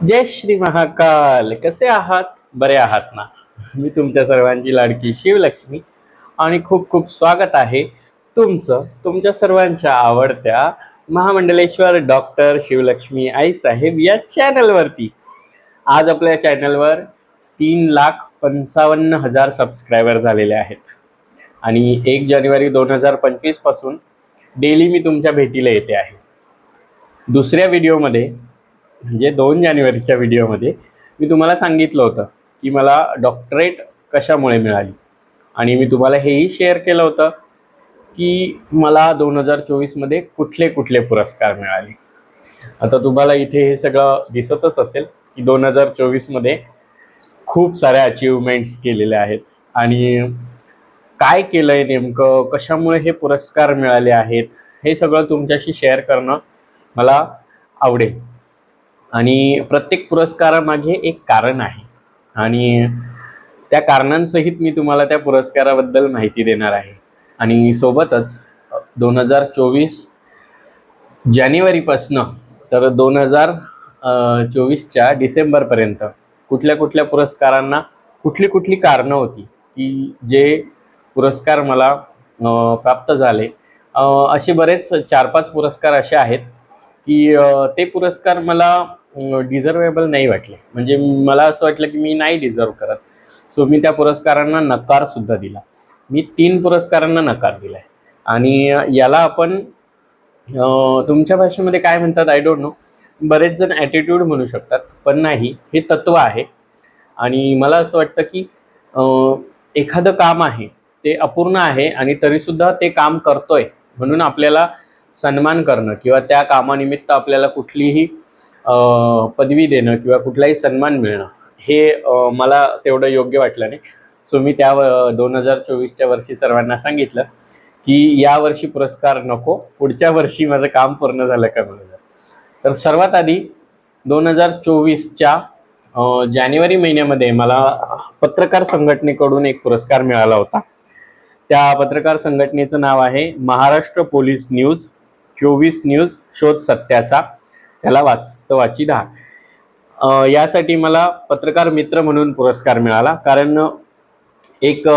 जय श्री महाकाल. कसे आहात? बरे आहात ना? मी तुमच्या सर्वांची लाडकी शिवलक्ष्मी आणि खूप खूप स्वागत आहे तुमचं तुमच्या सर्वांच्या आवडत्या महामंडलेश्वर डॉक्टर शिवलक्ष्मी आईसाहेब या चॅनलवरती. आज आपल्या चॅनलवर तीन लाख पंचावन्न हजार सबस्क्रायबर झालेले आहेत. आणि एक जानेवारी दोन हजार पंचवीसपासून डेली मी तुमच्या भेटीला येते आहे. दुसऱ्या व्हिडिओमध्ये म्हणजे दोन जानेवारीच्या व्हिडिओमध्ये मी तुम्हाला सांगितलं होतं की मला डॉक्टरेट कशामुळे मिळाली? आणि मी तुम्हाला हेही शेअर केलं होतं की मला दोन हजार चोवीसमध्ये कुठले कुठले पुरस्कार मिळाले. आता तुम्हाला इथे हे सगळं दिसतच असेल की दोन हजार चोवीसमध्ये खूप साऱ्या अचिव्हमेंट्स केलेल्या आहेत. आणि काय केलं आहे नेमकं? कशामुळे हे पुरस्कार मिळाले आहेत? हे सगळं तुमच्याशी शेअर करणं मला आवडेल. आणि प्रत्येक पुरस्कारामागे एक कारण आहे. आणि त्या कारणांसहित मी तुम्हाला त्या पुरस्काराबद्दल माहिती देणार आहे. आणि सोबतच दोन हजार चोवीस जानेवारीपासनं तर दोन हजार चोवीसच्या डिसेंबरपर्यंत कुठल्या कुठल्या पुरस्कारांना कुठली कुठली कारणं होती की जे पुरस्कार मला प्राप्त झाले. असे बरेच चार पाच पुरस्कार असे आहेत की ते पुरस्कार मला डिझर्वेबल नाही वाटले. म्हणजे मला असं वाटलं की मी नाही डिझर्व करत. सो मी त्या पुरस्कारांना नकारसुद्धा दिला. मी तीन पुरस्कारांना नकार दिला आहे आणि याला आपण तुमच्या भाषेमध्ये काय म्हणतात? आय डोंट नो बरेच जण ॲटिट्यूड म्हणू शकतात पण नाही. हे तत्त्व आहे. आणि मला असं वाटतं की एखादं काम आहे ते अपूर्ण आहे आणि तरीसुद्धा ते काम करतोय म्हणून आपल्याला सन्मान करणं किंवा त्या कामानिमित्त आपल्याला कुठलीही पदवी देणं किंवा कुठलाही सन्मान मिळणं हे मला तेवढं योग्य वाटलं नाही. सो मी त्या दोन हजार चोवीसच्या वर्षी सर्वांना सांगितलं की या वर्षी पुरस्कार नको पुढच्या वर्षी माझं काम पूर्ण झालं का म्हणून. तर सर्वात आधी दोन हजार चोवीसच्या जानेवारी महिन्यामध्ये मला पत्रकार संघटनेकडून एक पुरस्कार मिळाला होता. त्या पत्रकार संघटनेचं नाव आहे महाराष्ट्र पोलीस न्यूज चोवीस न्यूज शोध सत्याचा. त्याला वास्तवाची धाक. अ, यासाठी मला पत्रकार मित्र म्हणून पुरस्कार मिळाला. कारण एक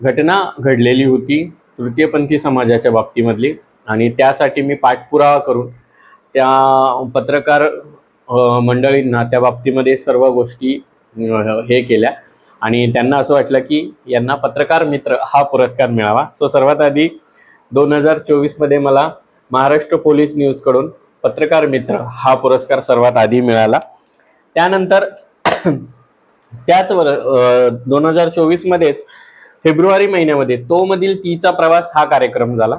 घटना घडलेली होती तृतीयपंथी समाजाच्या बाबतीमधली. आणि त्यासाठी मी पाठपुरावा करून त्या पत्रकार मंडळींना त्या बाबतीमध्ये सर्व गोष्टी हे केल्या. आणि त्यांना असं वाटलं की यांना पत्रकार मित्र हा पुरस्कार मिळावा. सो सर्वात आधी दोन हजार चोवीसमध्ये मला महाराष्ट्र पोलीस न्यूजकडून पत्रकार मित्र हा पुरस्कार सर्वात आधी मिळाला. त्यानंतर त्याच वर दोन हजार चोवीसमध्येच फेब्रुवारी महिन्यामध्ये तो मधील तीचा प्रवास हा कार्यक्रम झाला.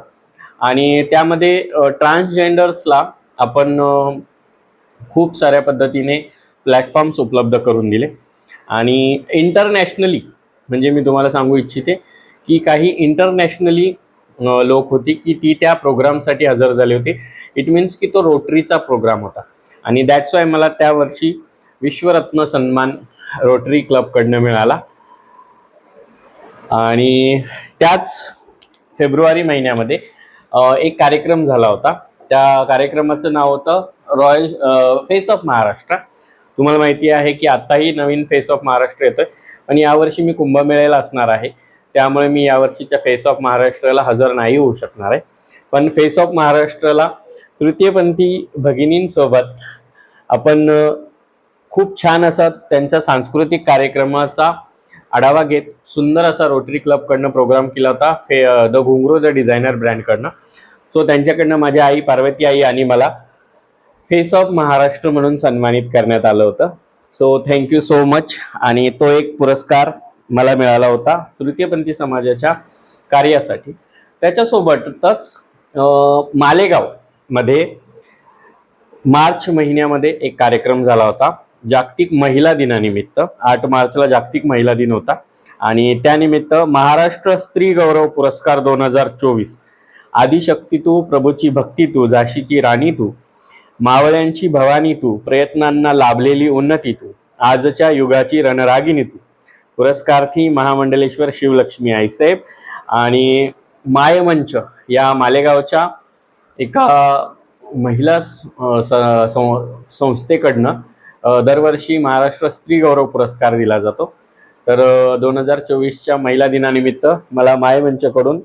आणि त्यामध्ये ट्रान्सजेंडर्सला आपण खूप साऱ्या पद्धतीने प्लॅटफॉर्म्स उपलब्ध करून दिले. आणि इंटरनॅशनली म्हणजे मी तुम्हाला सांगू इच्छिते की काही इंटरनॅशनली लोक होती की ती त्या प्रोग्रामसाठी हजर झाली होती. इट मीन्स की तो रोटरीचा प्रोग्राम होता. आणि दॅट्स वाय मला त्या वर्षी विश्वरत्न सन्मान रोटरी क्लबकडनं मिळाला. आणि त्याच फेब्रुवारी महिन्यामध्ये एक कार्यक्रम झाला होता. त्या कार्यक्रमाचं नाव होतं रॉयल फेस ऑफ महाराष्ट्र तुम्हाला माहिती आहे की आत्ताही नवीन फेस ऑफ महाराष्ट्र येतोय. पण यावर्षी मी कुंभमेळ्याला असणार आहे. त्यामुळे मी यावर्षीच्या फेस ऑफ महाराष्ट्राला हजर नाही होऊ शकणार आहे. पण फेस ऑफ महाराष्ट्राला तृतीयपंथी भगिनींसोबत आपण खूप छान असा त्यांच्या सांस्कृतिक कार्यक्रमाचा आढावा घेत सुंदर असा रोटरी क्लबकडनं प्रोग्राम केला होता फे द घुंगरो द डिझायनर ब्रँडकडनं सो त्यांच्याकडनं माझ्या आई पार्वती आई आणि मला फेस ऑफ महाराष्ट्र म्हणून सन्मानित करण्यात आलं होतं. सो थँक्यू सो मच आणि तो एक पुरस्कार मला मिळाला होता तृतीयपंथी समाजाच्या कार्यासाठी. त्याच्यासोबतच मालेगाव मालेगावमध्ये मार्च महिन्यामध्ये एक कार्यक्रम झाला होता. जागतिक महिला दिनानिमित्त आठ मार्चला जागतिक महिला दिन होता आणि त्यानिमित्त महाराष्ट्र स्त्री गौरव पुरस्कार दोन हजार चोवीस. आदिशक्ती तू प्रभूची भक्ती तू झाशीची राणी तू मावळ्यांची भवानी तू प्रयत्नांना लाभलेली उन्नती तू आजच्या युगाची रणरागिनी तू. पुरस्कार्थी महामंडलेश्वर शिवलक्ष्मी आईसाहेब आणि मायमंच या मालेगावच्या एका महिला स- सं- संस्थेकडनं दरवर्षी महाराष्ट्र स्त्री गौरव पुरस्कार दिला जातो. तर दोन हजार चोवीसच्या महिला दिनानिमित्त मला मायमंचकडून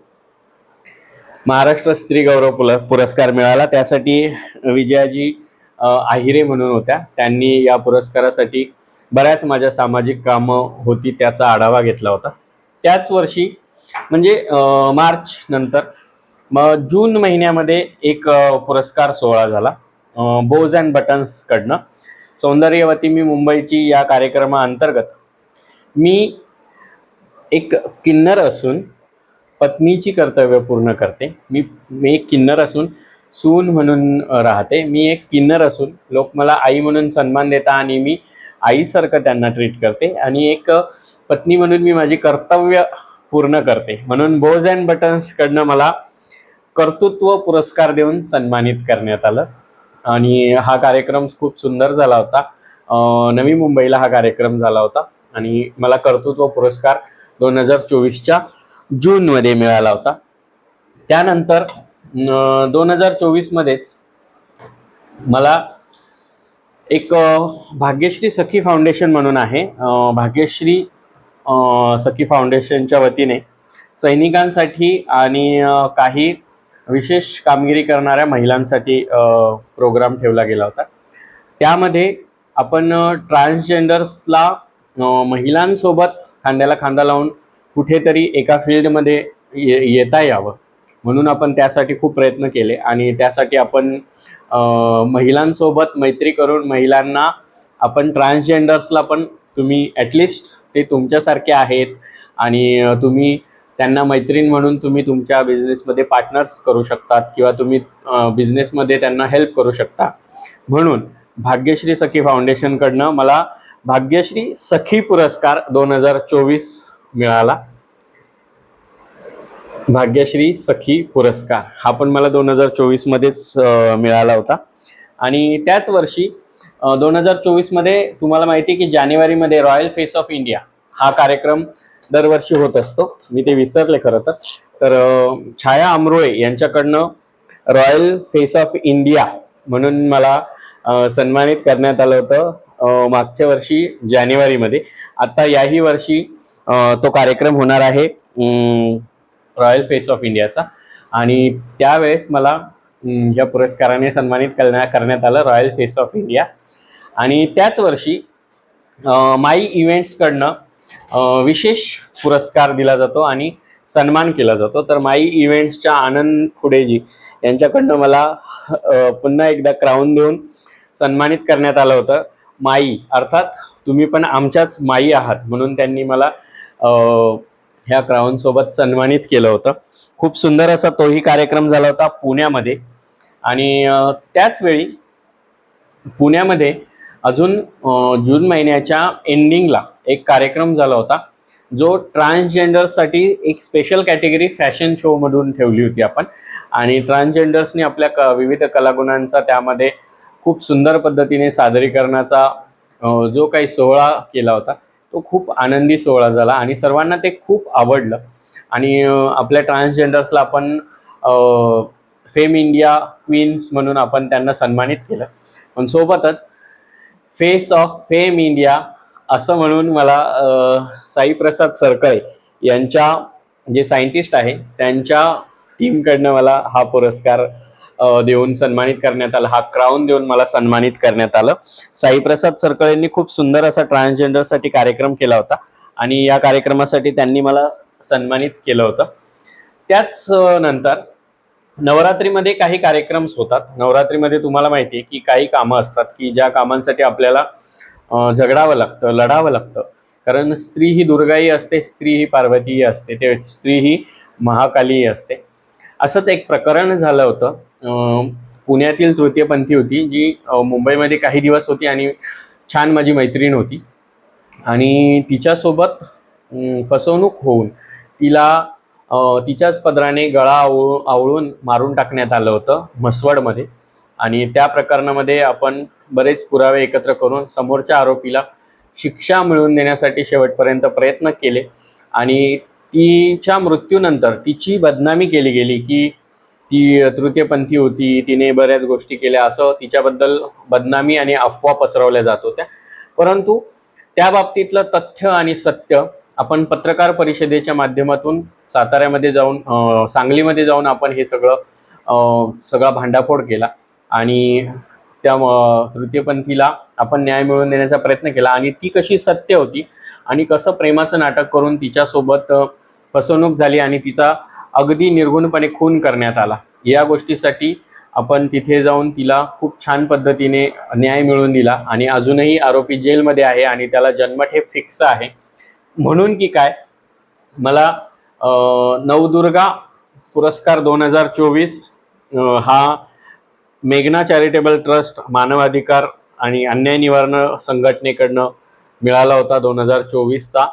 महाराष्ट्र स्त्री गौरव पुल पुरस्कार मिळाला. त्यासाठी विजयाजी आहिरे म्हणून होत्या. त्यांनी या पुरस्कारासाठी बऱ्याच माझ्या सामाजिक कामं होती त्याचा आढावा घेतला होता. त्याच वर्षी म्हणजे मार्च नंतर मग जून महिन्यामध्ये एक पुरस्कार सोहळा झाला बोज अँड बटन्सकडनं सौंदर्यवती मी मुंबईची या कार्यक्रमाअंतर्गत मी एक किन्नर असून पत्नीची कर्तव्य पूर्ण करते. मी मी एक किन्नर असून सून म्हणून राहते. मी एक किन्नर असून लोक मला आई म्हणून सन्मान देता आणि मी आईसारखं त्यांना ट्रीट करते आणि एक पत्नी म्हणून मी माझी कर्तव्य पूर्ण करते. म्हणून बोज अँड बटन्सकडनं मला कर्तृत्व पुरस्कार देऊन सन्मानित करण्यात आलं. आणि हा कार्यक्रम खूप सुंदर झाला होता. नवी मुंबईला हा कार्यक्रम झाला होता. आणि मला कर्तृत्व पुरस्कार दोन हजार चोवीसच्या जूनमध्ये मिळाला होता. त्यानंतर दोन हजार चोवीसमध्येच मला एक भाग्यश्री सखी फाउंडेशन म्हणून आहे. भाग्यश्री सखी फाउंडेशनच्या वतीने सैनिकांसाठी आणि काही विशेष कामगिरी करणाऱ्या महिलांसाठी प्रोग्राम ठेवला गेला होता. त्यामध्ये आपण ट्रान्सजेंडर्सला महिलांसोबत खांद्याला खांदा लावून कुठेतरी एका फील्डमध्ये ये येता यावं. म्हणून आपण त्यासाठी खूप प्रयत्न केले आणि त्यासाठी आपण महिलांसोबत मैत्री करून महिलांना आपण ट्रान्सजेंडर्सला पण तुम्ही ॲटलिस्ट ते तुमच्यासारखे आहेत आणि तुम्ही त्यांना मैत्रीण म्हणून तुम्ही तुमच्या बिझनेसमध्ये पार्टनर्स करू शकतात किंवा तुम्ही बिझनेसमध्ये त्यांना हेल्प करू शकता. म्हणून भाग्यश्री सखी फाउंडेशनकडनं मला भाग्यश्री सखी पुरस्कार दोन हजार चोवीस मिळाला. भाग्यश्री सखी पुरस्कार. हा पण मला दोन हजार चोवीसमध्येच मिळाला होता. आणि त्याच वर्षी दोन हजार चोवीसमध्ये तुम्हाला माहिती आहे की जानेवारीमध्ये रॉयल फेस ऑफ इंडिया हा कार्यक्रम दरवर्षी होत असतो. मी ते विसरले खरं तर. तर छाया अमरोळे यांच्याकडनं रॉयल फेस ऑफ इंडिया म्हणून मला सन्मानित करण्यात आलं होतं मागच्या वर्षी जानेवारीमध्ये. आता याही वर्षी तो कार्यक्रम होणार आहे. रॉयल फेस ऑफ इंडियाचा आणि त्यावेळेस मला या पुरस्काराने सन्मानित करण्या करण्यात आलं रॉयल फेस ऑफ इंडिया आणि त्याच वर्षी माई इव्हेंट्सकडनं विशेष पुरस्कार दिला जातो आणि सन्मान केला जातो. तर माई इव्हेंट्सच्या आनंद खुडेजी यांच्याकडनं मला पुन्हा एकदा क्राऊन देऊन सन्मानित करण्यात आलं होतं. माई अर्थात तुम्ही पण आमच्याच माई आहात म्हणून त्यांनी मला ह्या क्राऊनसोबत सन्मानित केलं होतं. खूप सुंदर असा तोही कार्यक्रम झाला होता पुण्यामध्ये. आणि त्याचवेळी त्याच वेळी पुण्यामध्ये अजून जून महिन्याच्या एंडिंगला एक कार्यक्रम झाला होता जो ट्रान्सजेंडर्ससाठी एक स्पेशल कॅटेगरी फॅशन शोमधून ठेवली होती आपण. आणि ट्रान्सजेंडर्सनी आपल्या क विविध कलागुणांचा त्यामध्ये खूप सुंदर पद्धतीने सादरीकरणाचा जो काही सोहळा केला होता तो खूप आनंदी सोहळा झाला आणि सर्वांना ते खूप आवडलं. आणि आपल्या ट्रान्सजेंडर्सला आपण फेम इंडिया क्वीन्स म्हणून आपण त्यांना सन्मानित केलं. पण सोबतच फेस ऑफ फेम इंडिया असं म्हणून मला साई साईप्रसाद सरकळे यांच्या जे सायंटिस्ट आहे त्यांच्या टीमकडनं मला हा पुरस्कार देऊन सन्मानित करण्यात आला. हा क्राऊन देऊन मला सन्मानित करण्यात आलं. साईप्रसाद सरकळेंनी खूप सुंदर असा ट्रान्सजेंडरसाठी कार्यक्रम केला होता. आणि या कार्यक्रमासाठी त्यांनी मला सन्मानित केलं होतं. त्याच नंतर नवरात्रीमध्ये काही कार्यक्रम होतात. नवरात्रीमध्ये तुम्हाला माहिती आहे की काही कामं असतात की ज्या कामांसाठी आपल्याला झगडावं लागतं लढावं लागतं. कारण स्त्री ही दुर्गाही असते स्त्री ही पार्वतीही असते ते स्त्री ही महाकालीही असते. असंच एक प्रकरण झालं होतं. पुण्यातील तृतीयपंथी होती जी मुंबईमध्ये काही दिवस होती आणि छान माझी मैत्रीण होती. आणि तिच्यासोबत फसवणूक होऊन तिला तिच्याच पदराने गळा आवळू आवळून मारून टाकण्यात आलं होतं म्हसवडमध्ये. आणि त्या प्रकरणामध्ये आपण बरेच पुरावे एकत्र करून समोरच्या आरोपीला शिक्षा मिळवून देण्यासाठी शेवटपर्यंत प्रयत्न केले. आणि तिच्या मृत्यूनंतर तिची बदनामी केली गेली की ती तृतीयपंथी होती तिने बऱ्याच गोष्टी केल्या. असं तिच्याबद्दल बदनामी आणि अफवा पसरवल्या जात होत्या. परंतु त्या बाबतीतलं तथ्य आणि सत्य आपण पत्रकार परिषदेच्या माध्यमातून साताऱ्यामध्ये जाऊन सांगलीमध्ये जाऊन आपण हे सगळं सगळा भांडाफोड केला आणि त्या तृतीयपंथीला आपण न्याय मिळवून देण्याचा प्रयत्न केला आणि ती कशी सत्य होती आणि कसं प्रेमाचं नाटक करून तिच्यासोबत फसवणूक झाली आणि तिचा अगदी निर्गुणपणे खून करण्यात आला. या गोष्टीसाठी आपण तिथे जाऊन तिला खूप छान पद्धतीने न्याय मिळवून दिला आणि अजूनही आरोपी जेलमध्ये आहे आणि त्याला जन्मठेप फिक्स आहे. म्हणून की काय? मला नवदुर्गा पुरस्कार दोन हजार चोवीस हा मेघना चॅरिटेबल ट्रस्ट मानवाधिकार आणि अन्याय निवारण संघटनेकडनं मिळाला होता दोन हजार चोवीसचा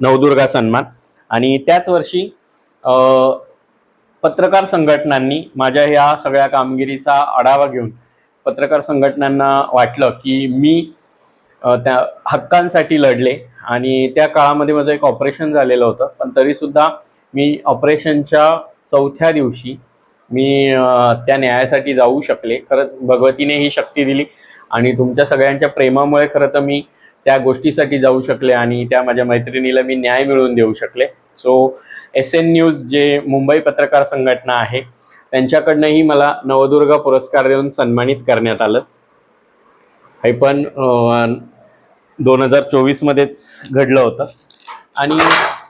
नवदुर्गा सन्मान. आणि त्याच वर्षी पत्रकार संघटनांनी माझ्या ह्या सगळ्या कामगिरीचा आढावा घेऊन पत्रकार संघटनांना वाटलं की मी त्या हक्कांसाठी लढले आणि त्या काळामध्ये माझं एक ऑपरेशन झालेलं होतं. पण तरीसुद्धा मी ऑपरेशनच्या चौथ्या दिवशी मी त्या न्यायासाठी जाऊ शकले. खरंच भगवतीने ही शक्ती दिली आणि तुमच्या सगळ्यांच्या प्रेमामुळे खरं तर मी त्या गोष्टीसाठी जाऊ शकले आणि त्या माझ्या मैत्रिणीला मी न्याय मिळवून देऊ शकले. सो एस एन न्यूज जे मुंबई पत्रकार संघटना आहे त्यांच्याकडनंही मला नवदुर्गा पुरस्कार देऊन सन्मानित करण्यात आलं. हे पण दोन हजार चोवीसमध्येच घडलं होतं. आणि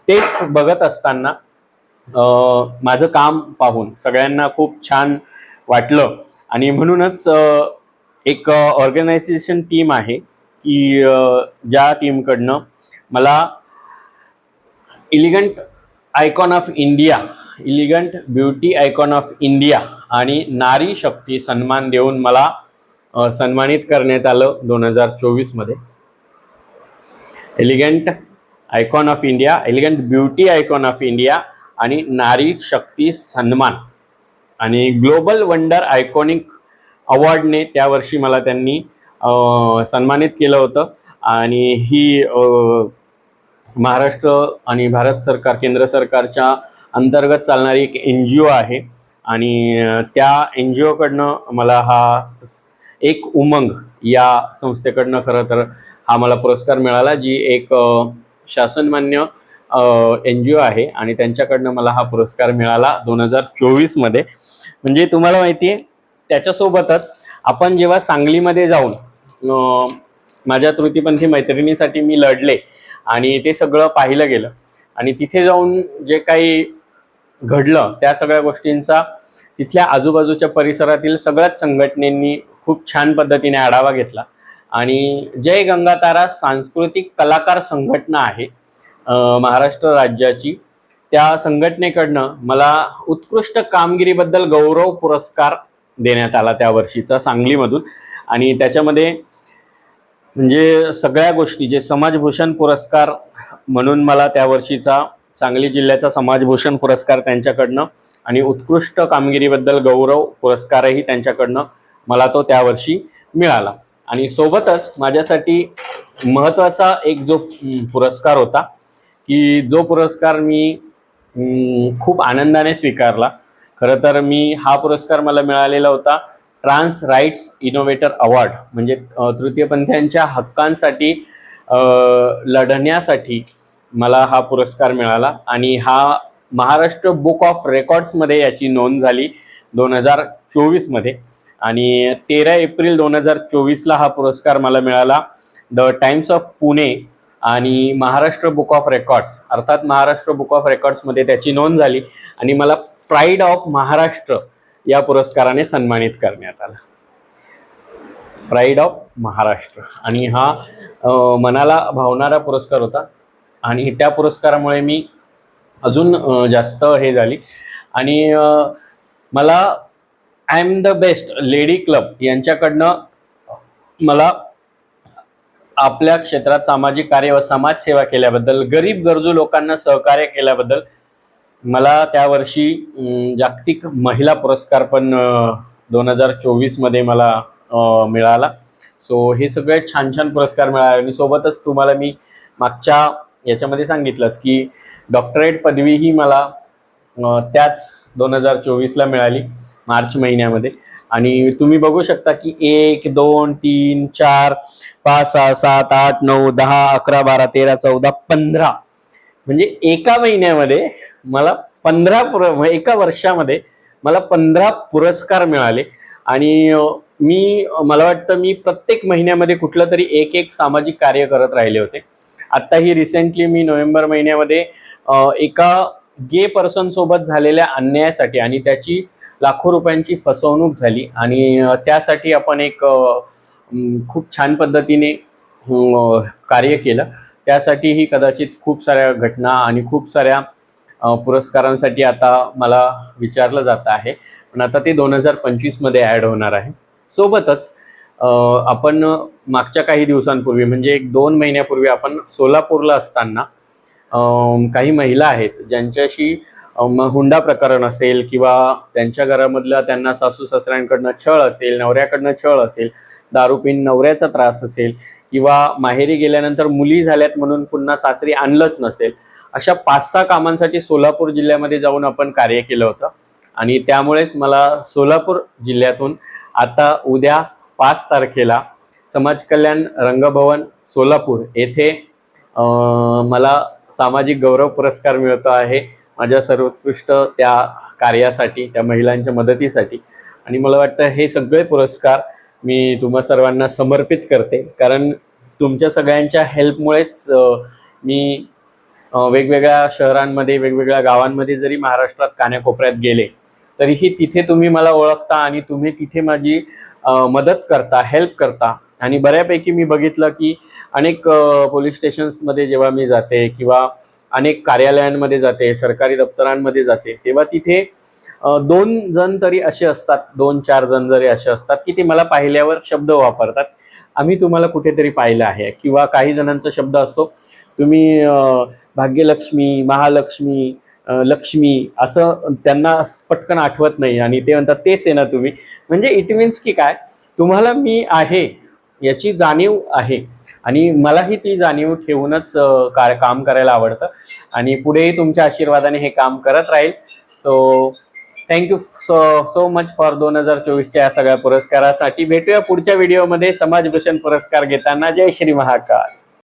तेच बघत असताना माझं काम पाहून सगळ्यांना खूप छान वाटलं. आणि म्हणूनच एक ऑर्गनायझेशन टीम आहे की ज्या टीमकडनं मला elegant icon of India elegant beauty icon of India आणि नारी शक्ती सन्मान देऊन मला सन्मानित करण्यात आलं दोन हजार चोवीसमध्ये elegant icon of India elegant beauty icon of India आणि नारी शक्ती सन्मान आणि ग्लोबल वंडर आयकॉनिक अवॉर्डने त्या वर्षी मला त्यांनी सन्मानित केलं होतं आणि ही महाराष्ट्र आणि भारत सरकार केंद्र सरकारच्या अंतर्गत चालणारी एक एन जी ओ आहे. आणि त्या एन जी ओकडनं मला हा एक उमंग या संस्थेकडनं खरं तर हा मला पुरस्कार मिळाला जी एक शासनमान्य एन जी ओ आहे. आणि त्यांच्याकडनं मला हा पुरस्कार मिळाला दोन हजार चोवीसमध्ये म्हणजे तुम्हाला माहिती आहे त्याच्यासोबतच आपण जेव्हा सांगलीमध्ये जाऊन माझ्या तृतीपंथी मैत्रिणीसाठी मी लढले आणि ते सगळं पाहिलं गेलं. आणि तिथे जाऊन जे काही घडलं त्या सगळ्या गोष्टींचा तिथल्या आजूबाजूच्या परिसरातील सगळ्याच संघटनेनी खूप छान पद्धतीने आढावा घेतला. आणि जय गंगातारा सांस्कृतिक कलाकार संघटना आहे महाराष्ट्र राज्याची. त्या संघटनेकडनं मला उत्कृष्ट कामगिरीबद्दल गौरव पुरस्कार देण्यात आला त्या वर्षीचा सांगलीमधून. आणि त्याच्यामध्ये म्हणजे सगळ्या गोष्टी जे समाजभूषण पुरस्कार म्हणून मला त्या वर्षीचा सांगली जिल्ह्याचा समाजभूषण पुरस्कार त्यांच्याकडनं आणि उत्कृष्ट कामगिरीबद्दल गौरव पुरस्कारही त्यांच्याकडनं मला तो त्यावर्षी मिळाला. आणि सोबतच माझ्यासाठी महत्त्वाचा एक जो पुरस्कार होता की जो पुरस्कार मी खूप आनंदाने स्वीकारला. खरं तर मी हा पुरस्कार मला मिळालेला होता ट्रान्स राईट्स इनोव्हेटर अवॉर्ड म्हणजे तृतीयपंथ्यांच्या तृतीयपंथीयांच्या हक्कांसाठी लढण्यासाठी मला हा पुरस्कार मिळाला आणि हा महाराष्ट्र बुक ऑफ रेकॉर्ड्समध्ये याची नोंद झाली दोन हजार चोवीसमध्ये आणि तेरा एप्रिल दोन हजार चोवीसला हा पुरस्कार मला मिळाला द टाइम्स ऑफ पुणे आणि महाराष्ट्र बुक ऑफ रेकॉर्ड्स अर्थात महाराष्ट्र बुक ऑफ रेकॉर्ड्समध्ये त्याची नोंद झाली आणि मला प्राईड ऑफ महाराष्ट्र या पुरस्काराने सन्मानित करण्यात आला. प्राईड ऑफ महाराष्ट्र आणि हा मनाला भावणारा पुरस्कार होता. आणि त्या पुरस्कारामुळे मी अजून जास्त हे झाली. आणि मला I am the best lady club यांच्याकडनं मला आपल्या क्षेत्रात सामाजिक कार्य व समाजसेवा केल्याबद्दल गरीब गरजू लोकांना सहकार्य केल्याबद्दल मला त्या वर्षी जागतिक महिला पुरस्कार पण दोन हजार चोवीसमध्ये मला मिळाला. सो हे सगळे छान छान पुरस्कार मिळाले आणि सोबतच तुम्हाला मी मागच्या याच्यामध्ये सांगितलंच की डॉक्टरेट पदवी ही मला त्याच दोन हजार चोवीसला मिळाली मार्च महिन्यामध्ये. आणि तुम्ही बघू शकता की एक दोन तीन चार पाच सहा सात आठ नऊ दहा अकरा बारा तेरा चौदा पंधरा. म्हणजे एका महिन्यामध्ये मला पंधरा पुर एका वर्षामध्ये मला पंधरा पुरस्कार मिळाले. आणि मी मला वाटतं मी प्रत्येक महिन्यामध्ये कुठलं तरी एक एक सामाजिक कार्य करत राहिले होते. आत्ताही रिसेंटली मी नोव्हेंबर महिन्यामध्ये एका गे पर्सन सोबत झालेल्या अन्यायासाठी आणि त्याची लाखो रुपयांची फसवणूक झाली. आणि त्यासाठी आपण एक खूप छान पद्धतीने कार्य केलं. त्यासाठीही कदाचित खूप साऱ्या घटना आणि खूप साऱ्या पुरस्कारांसाठी आता मला विचारलं जात आहे. पण आता ते दोन हजार पंचवीसमध्ये ॲड होणार आहे. सोबतच आपण मागच्या काही दिवसांपूर्वी म्हणजे एक दोन महिन्यापूर्वी आपण सोलापूरला असताना काही महिला आहेत ज्यांच्याशी हुंडा प्रकरण असेल किंवा त्यांच्या घरामधलं त्यांना सासू सासऱ्यांकडनं छळ असेल नवऱ्याकडनं छळ असेल दारूपीन नवऱ्याचा त्रास असेल किंवा माहेरी गेल्यानंतर मुली झाल्यात म्हणून पुन्हा सासरी आणलंच नसेल अशा पाच सहा कामांसाठी सोलापूर जिल्ह्यामध्ये जाऊन आपण कार्य केलं होतं. आणि त्यामुळेच मला सोलापूर जिल्ह्यातून आता उद्या पाच तारखेला समाज कल्याण रंगभवन सोलापूर येथे मला सामाजिक गौरव पुरस्कार मिळतो आहे. माझ्या सर्वोत्कृष्ट त्या कार्यासाठी त्या महिलांच्या मदतीसाठी. आणि मला वाटतं हे सगळे पुरस्कार मी तुम्हा सर्वांना समर्पित करते. कारण तुमच्या सगळ्यांच्या हेल्पमुळेच मी वेगवेगळ्या शहरांमध्ये वेगवेगळ्या गावांमध्ये जरी महाराष्ट्रात कान्याकोपऱ्यात गेले तरीही तिथे तुम्ही मला ओळखता आणि तुम्ही तिथे माझी मदत करता हेल्प करता. आणि बऱ्यापैकी मी बघितलं की अनेक पोलीस स्टेशन्समध्ये जेव्हा मी जाते किंवा अनेक कार्यालयांमध्ये जाते सरकारी दप्तरांमध्ये जाते तेव्हा तिथे दोन जण तरी असे असतात दोन चार जण जरी असे असतात की ते मला पाहिल्यावर शब्द वापरतात. आम्ही तुम्हाला कुठेतरी पाहिलं आहे किंवा काही जणांचा शब्द असतो तुम्ही भाग्यलक्ष्मी महालक्ष्मी लक्ष्मी असं त्यांना पटकन आठवत नाही आणि ते म्हणतात तेच आहे ना तुम्ही. म्हणजे इट मीन्स की काय? तुम्हाला मी आहे याची जाणीव आहे आणि मलाही ती जाणीव ठेवूनच कार का काम करायला आवडतं आणि पुढेही तुमच्या आशीर्वादाने हे काम करत राहील. So thank you so so much for दोन हजार चोवीसच्या या सगळ्या पुरस्कारासाठी. भेटूया पुढच्या व्हिडिओमध्ये समाजभूषण पुरस्कार घेताना. जय श्री महाकाल.